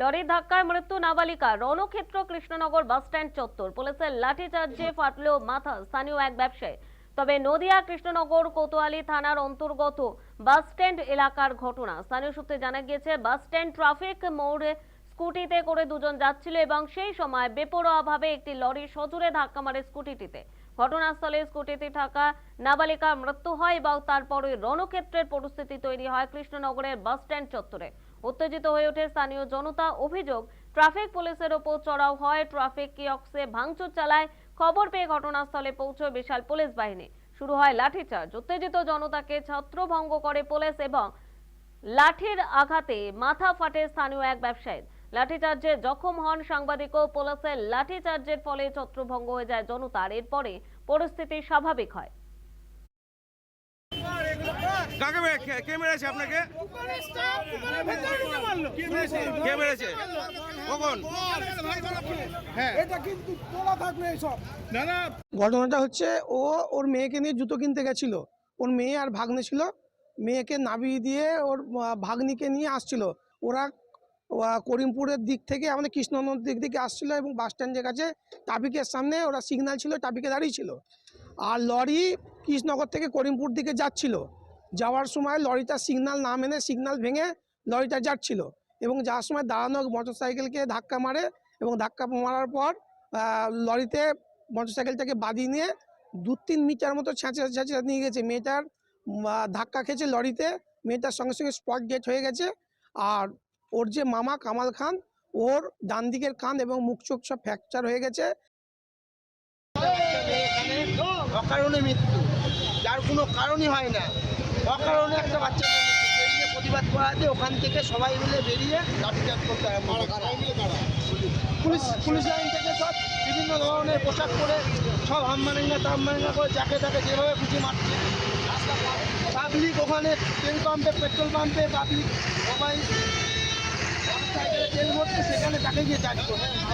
লরির ধাক্কায় মৃত্যু নাবালিকা। রণক্ষেত্র, কৃষ্ণনগর বাসস্ট্যান্ড চত্বর। পুলিশের লাঠিচার্জে ফাটল মাথা স্থানীয় এক ব্যবসায়ী তবে নদিয়া, কৃষ্ণনগর, কোতোয়ালি থানার অন্তর্গত বাসস্ট্যান্ড এলাকার ঘটনা। স্থানীয় সূত্রে জানা গিয়েছে বাসস্ট্যান্ড ট্রাফিক মোড়ে স্কুটিতে করে দুজন যাচ্ছিল এবং সেই সময় বেপরোয়াভাবে একটি লরি সজোরে ধাক্কা মারে স্কুটিটিতে। ঘটনাস্থলে স্কুটিতে থাকা নাবালিকার মৃত্যু হয় এবং তারপরে রণক্ষেত্রের পরিস্থিতি তৈরি হয় কৃষ্ণনগরের বাসস্ট্যান্ড চত্বরে। উত্তেজিত হয়ে ওঠে স্থানীয় জনতা, অভিযোগ, ট্রাফিক পুলিশের ওপর চড়াও হয়, ট্রাফিক কিয়ক্সে ভাঙচুর চালায়, খবর পেয়ে ঘটনাস্থলে পৌঁছয় বিশাল পুলিশ বাহিনী। শুরু হয় লাঠিচার্জ, উত্তেজিত জনতাকে ছত্রভঙ্গ করে পুলিশ এবং লাঠির আঘাতে মাথা ফাটে স্থানীয় এক ব্যবসায়ীর। লাঠিচার্জে জখম হন সাংবাদিকও পুলিশের লাঠিচার্জের ফলে ছত্রভঙ্গ হয়ে যায় জনতার, এরপরে পরিস্থিতি স্বাভাবিক হয়। কাকে কে- মেরেছে আপনাকে। কে মেরেছে? কখন? ঘটনাটা হচ্ছে, ও ওর মেয়েকে নিয়ে জুতো কিনতে গেছিল। ওর মেয়ে আর ভাগ্নে ছিল। মেয়েকে নাবিয়ে দিয়ে ওর ভাগ্নিকে নিয়ে আসছিল। ওরা করিমপুরের দিক থেকে আমাদের কৃষ্ণনগর দিক থেকে আসছিল এবং বাস স্ট্যান্ডের কাছে ট্রাফিকের সামনে ওরা সিগন্যাল ছিল ট্রাফিকে দাঁড়িয়ে ছিল। আর লরি কৃষ্ণনগর থেকে করিমপুর দিকে যাচ্ছিল। যাওয়ার সময় লরিটার সিগনাল না মেনে সিগনাল ভেঙে লরিটা যাচ্ছিল এবং যাওয়ার সময় দাঁড়ানো মোটর সাইকেলকে ধাক্কা মারে এবং ধাক্কা মারার পর লরিতে মোটরসাইকেলটাকে বাদিয়ে নিয়ে দু তিন মিটার মতো ছ্যাঁচে ছ্যাঁচে নিয়ে গেছে। মেয়েটার ধাক্কা খেয়েছে লরিতে। মেয়েটার সঙ্গে সঙ্গে স্পট ডেট হয়ে গেছে। আর ওর যে মামা কামাল খান, ওর ডান দিকের কান এবং মুখ চোখ সব ফ্র্যাকচার হয়ে গেছে। অকারণে মৃত্যু। যার কোনো কারণই হয় না। অকারণে একটা বাচ্চা নিয়ে প্রতিবাদ করাতে ওখান থেকে সবাই মিলে বেরিয়ে লাঠিচার্জ করতে করে। পুলিশ পুলিশ লাইন থেকে সব বিভিন্ন ধরনের পোশাক পরে সব হাম্মারেঙ্গা তাম্মারেঙ্গা করে যাকে তাকে যেভাবে খুঁজে মারছে। পাবলিক ওখানে তেল পাম্পে পেট্রোল পাম্পে পাবলিক সবাই সাইকেলে তেল ভরছে সেখানে তাকে গিয়ে চার্জ করে